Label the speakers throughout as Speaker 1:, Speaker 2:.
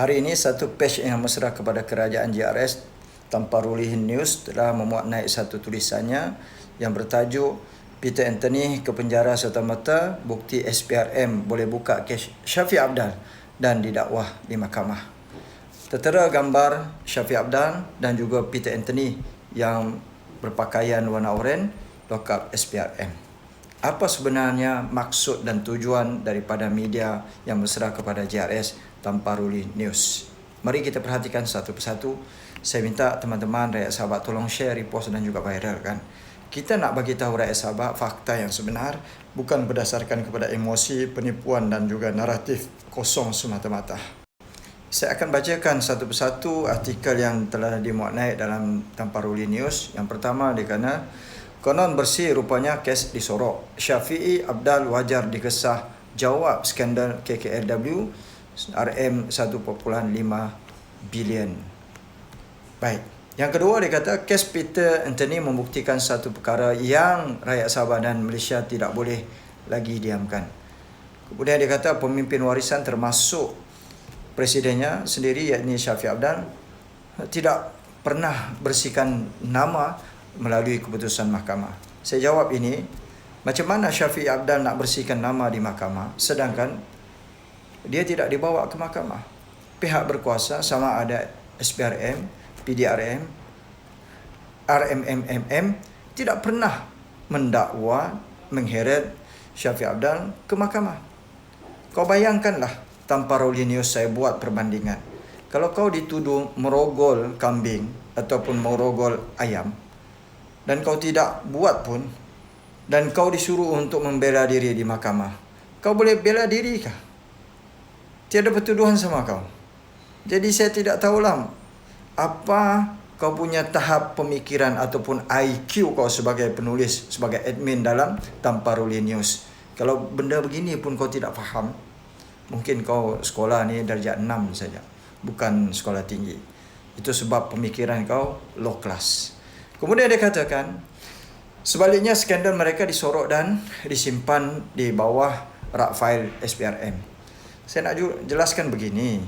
Speaker 1: Hari ini satu page yang mesra kepada kerajaan JRS tanpa rulihin news telah memuat naik satu tulisannya yang bertajuk Peter Anthony ke penjara serta-merta bukti SPRM boleh buka kes Syafiq Abdal dan didakwah di mahkamah. Tertera gambar Syafiq Abdal dan juga Peter Anthony yang berpakaian warna oranye lokap SPRM. Apa sebenarnya maksud dan tujuan daripada media yang mesra kepada JRS tanpa ruli news? Mari kita perhatikan satu persatu. Saya minta teman-teman rakyat sahabat tolong share, repost dan juga viralkan. Kita nak bagi tahu rakyat sahabat fakta yang sebenar bukan berdasarkan kepada emosi, penipuan dan juga naratif kosong semata-mata. Saya akan bacakan satu persatu artikel yang telah dimuat naik dalam Tanpa Ruli News. Yang pertama kena konon bersih rupanya kes disorok. Syafi'i Abdal wajar dikesah jawab skandal KKLW RM 1.5 bilion. Baik. Yang kedua dia kata kes Peter Anthony membuktikan satu perkara yang rakyat Sabah dan Malaysia tidak boleh lagi diamkan. Kemudian dia kata pemimpin warisan termasuk presidennya sendiri yakni Syafiq Abdan tidak pernah bersihkan nama melalui keputusan mahkamah. Saya jawab ini, macam mana Syafiq Abdan nak bersihkan nama di mahkamah sedangkan dia tidak dibawa ke mahkamah. Pihak berkuasa sama ada SPRM, PDRM, RMMMM tidak pernah mendakwa mengheret Syafiq Abdal ke mahkamah. Kau bayangkanlah tanpa Rolinius saya buat perbandingan. Kalau kau dituduh merogol kambing ataupun merogol ayam dan kau tidak buat pun dan kau disuruh untuk membela diri di mahkamah, kau boleh bela diri kah? Tiada pertuduhan sama kau. Jadi saya tidak tahulah apa kau punya tahap pemikiran ataupun IQ kau sebagai penulis, sebagai admin dalam Tanpa Ruli News. Kalau benda begini pun kau tidak faham, mungkin kau sekolah ni darjah 6 saja bukan sekolah tinggi itu sebab pemikiran kau low class kemudian dia katakan sebaliknya skandal mereka disorok dan disimpan di bawah rak file SPRM saya nak jelaskan begini.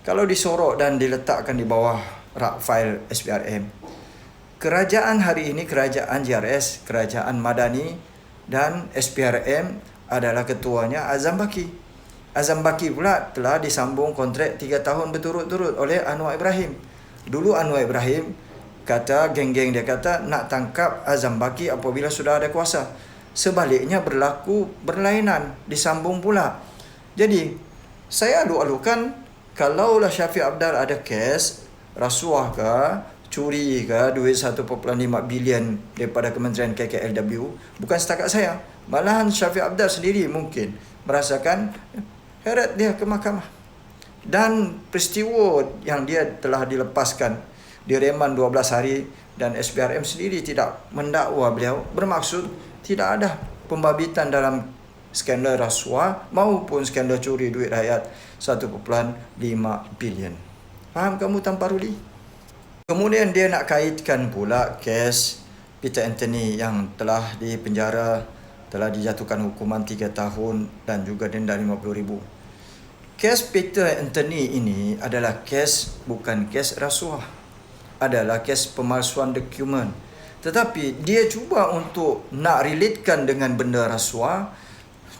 Speaker 1: Kalau disorok dan diletakkan di bawah rak file SPRM kerajaan hari ini kerajaan JRS kerajaan Madani dan SPRM adalah ketuanya Azam Baki. Azam Baki pula telah disambung kontrak 3 tahun berturut-turut oleh Anwar Ibrahim. Dulu Anwar Ibrahim kata geng-geng dia kata nak tangkap Azam Baki apabila sudah ada kuasa. Sebaliknya berlaku berlainan, disambung pula. Jadi, saya alu-alukan kalaulah Syafiq Abdal ada kes rasuah ke, curi ke duit 1.5 bilion daripada Kementerian KKLW, bukan setakat saya. Malahan Syafiq Abdal sendiri mungkin merasakan heret dia ke mahkamah. Dan peristiwa yang dia telah dilepaskan di reman 12 hari dan SPRM sendiri tidak mendakwa beliau bermaksud tidak ada pembabitan dalam skandal rasuah maupun skandal curi duit rakyat 1.5 bilion. Faham kamu tanpa ruli? Kemudian dia nak kaitkan pula kes Peter Anthony yang telah dipenjara telah dijatuhkan hukuman 3 tahun dan juga denda RM50,000. Kes Peter Anthony ini adalah kes bukan kes rasuah. Adalah kes pemalsuan dokumen. Tetapi dia cuba untuk nak relatekan dengan benda rasuah,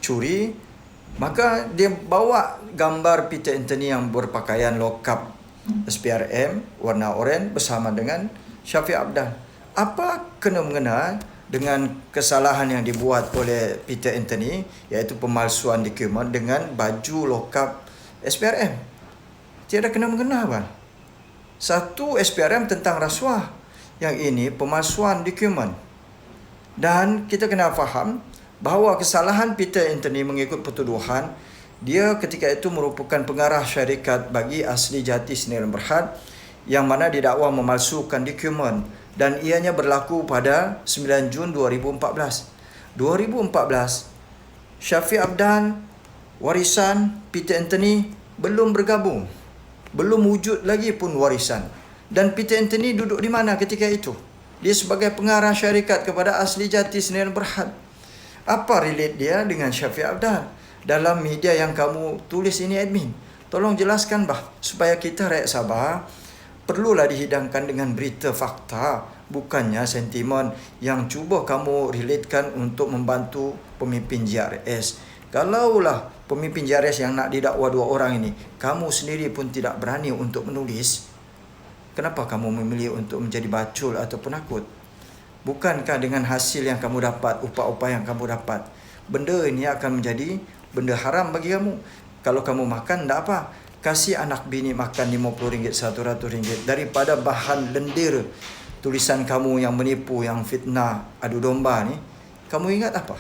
Speaker 1: curi, maka dia bawa gambar Peter Anthony yang berpakaian lokap SPRM warna oranye bersama dengan Syafiq Abdal. Apa kena mengena dengan kesalahan yang dibuat oleh Peter Anthony iaitu pemalsuan dokumen dengan baju lokap SPRM. Tiada kena mengena bang. Satu SPRM tentang rasuah. Yang ini pemalsuan dokumen. Dan kita kena faham bahawa kesalahan Peter Anthony mengikut pertuduhan dia ketika itu merupakan pengarah syarikat bagi asli jati Senior Berhad yang mana didakwa memalsukan dokumen dan ianya berlaku pada 9 Jun 2014. 2014 Syafiq Abdan warisan Peter Anthony belum bergabung. Belum wujud lagi pun warisan. Dan Peter Anthony duduk di mana ketika itu? Dia sebagai pengarah syarikat kepada asli jati Senior Berhad. Apa relate dia dengan Syafiq Abdan? Dalam media yang kamu tulis ini admin. Tolong jelaskan bah supaya kita rakyat Sabah perlulah dihidangkan dengan berita fakta bukannya sentimen yang cuba kamu relatekan untuk membantu pemimpin JRS. Kalaulah pemimpin JRS yang nak didakwa dua orang ini, kamu sendiri pun tidak berani untuk menulis, kenapa kamu memilih untuk menjadi bacul atau penakut? Bukankah dengan hasil yang kamu dapat, upah-upah yang kamu dapat, benda ini akan menjadi benda haram bagi kamu. Kalau kamu makan, tak apa. Kasih anak bini makan RM50, RM100 daripada bahan lendir tulisan kamu yang menipu, yang fitnah, adu domba ni. Kamu ingat apa?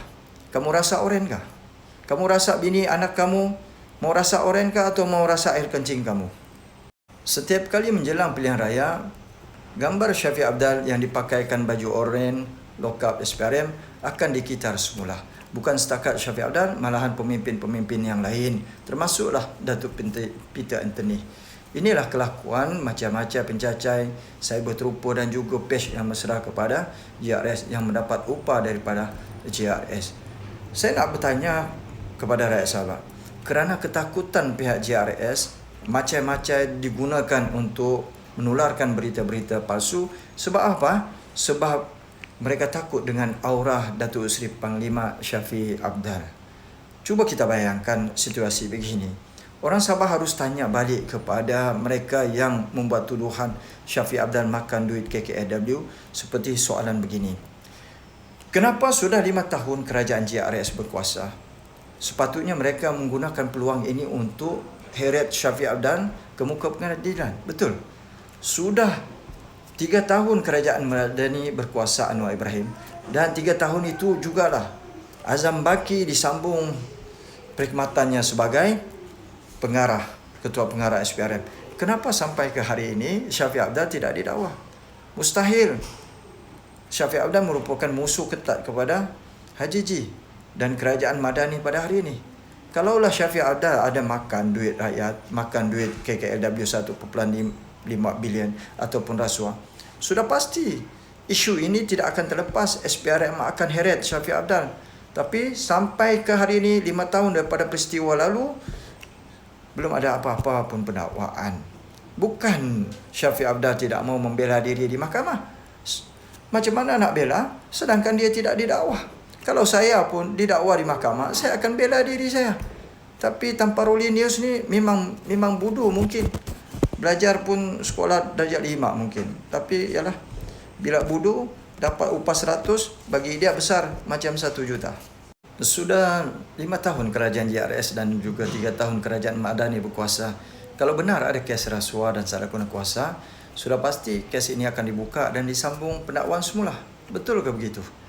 Speaker 1: Kamu rasa oren kah? Kamu rasa bini anak kamu mau rasa oren kah atau mau rasa air kencing kamu? Setiap kali menjelang pilihan raya, gambar Syafiq Abdal yang dipakaikan baju oren, lokap SPRM akan dikitar semula. Bukan setakat Syafiq Abdal, malahan pemimpin-pemimpin yang lain, termasuklah Datuk Peter Anthony. Inilah kelakuan macam-macam pencacai, cyber trooper dan juga page yang mesra kepada JRS yang mendapat upah daripada JRS. Saya nak bertanya kepada rakyat Sabah, kerana ketakutan pihak JRS macam-macam digunakan untuk menularkan berita-berita palsu sebab apa? Sebab mereka takut dengan aura Datuk Seri Panglima Syafi Abdal. Cuba kita bayangkan situasi begini. Orang Sabah harus tanya balik kepada mereka yang membuat tuduhan Syafi Abdal makan duit KKAW seperti soalan begini. Kenapa sudah lima tahun kerajaan JRS berkuasa? Sepatutnya mereka menggunakan peluang ini untuk heret Syafi Abdal ke muka pengadilan. Betul sudah tiga tahun kerajaan Madani berkuasa Anwar Ibrahim dan tiga tahun itu jugalah Azam Baki disambung perkhidmatannya sebagai pengarah ketua pengarah SPRM. Kenapa sampai ke hari ini Syafiq Abdal tidak didakwa? Mustahil. Syafiq Abdal merupakan musuh ketat kepada Haji Ji dan kerajaan Madani pada hari ini. Kalaulah Syafiq Abdal ada makan duit rakyat, makan duit KKLW 1.5 5 bilion ataupun rasuah. Sudah pasti isu ini tidak akan terlepas SPRM akan heret Syafiq Abdal. Tapi sampai ke hari ini 5 tahun daripada peristiwa lalu belum ada apa-apa pun pendakwaan. Bukan Syafiq Abdal tidak mau membela diri di mahkamah. Macam mana nak bela sedangkan dia tidak didakwa? Kalau saya pun didakwa di mahkamah, saya akan bela diri saya. Tapi tanpa Rolling News ni memang memang bodoh mungkin belajar pun sekolah darjah lima mungkin. Tapi yalah, bila budu dapat upah seratus, bagi dia besar macam satu juta. Sudah lima tahun kerajaan JRS dan juga tiga tahun kerajaan Madani berkuasa. Kalau benar ada kes rasuah dan salah guna kuasa, sudah pasti kes ini akan dibuka dan disambung pendakwaan semula. Betul ke begitu?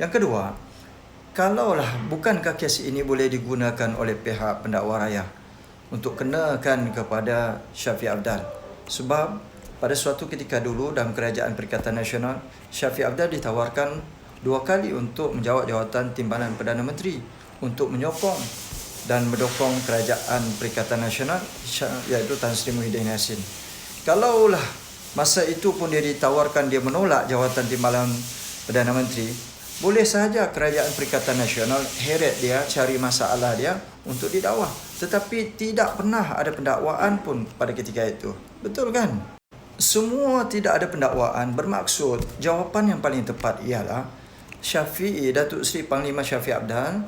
Speaker 1: Yang kedua, kalaulah bukankah kes ini boleh digunakan oleh pihak pendakwa raya untuk kenakan kepada Syafiq Abdal. Sebab pada suatu ketika dulu dalam kerajaan Perikatan Nasional, Syafiq Abdal ditawarkan dua kali untuk menjawab jawatan timbalan Perdana Menteri untuk menyokong dan mendukung kerajaan Perikatan Nasional iaitu Tan Sri Muhyiddin Yassin. Kalaulah masa itu pun dia ditawarkan dia menolak jawatan timbalan Perdana Menteri, boleh sahaja kerajaan Perikatan Nasional heret dia cari masalah dia untuk didakwa tetapi tidak pernah ada pendakwaan pun pada ketika itu. Betul kan? Semua tidak ada pendakwaan bermaksud jawapan yang paling tepat ialah Syafi'i Datuk Seri Panglima Syafiq Abdan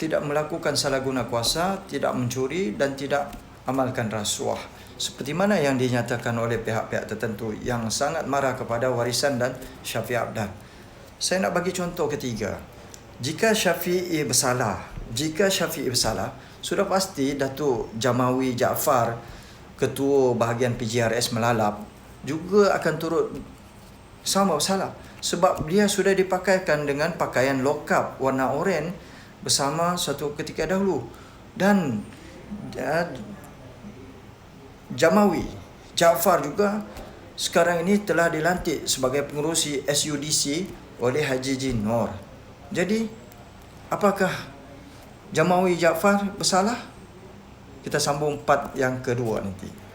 Speaker 1: tidak melakukan salah guna kuasa tidak mencuri dan tidak amalkan rasuah. Seperti mana yang dinyatakan oleh pihak-pihak tertentu yang sangat marah kepada warisan dan Syafiq Abdan saya nak bagi contoh ketiga. Jika Syafi'i bersalah jika Syafi'i bersalah sudah pasti Datuk Jamawi Jaafar ketua bahagian PGRS melalap juga akan turut sama salah sebab dia sudah dipakaikan dengan pakaian lokap warna oranye bersama satu ketika dahulu. Dan uh, Jamawi Jaafar juga sekarang ini telah dilantik sebagai pengurusi SUDC oleh Haji Jin Nur. Jadi apakah Jamawi Jaafar bersalah? Kita sambung part yang kedua nanti.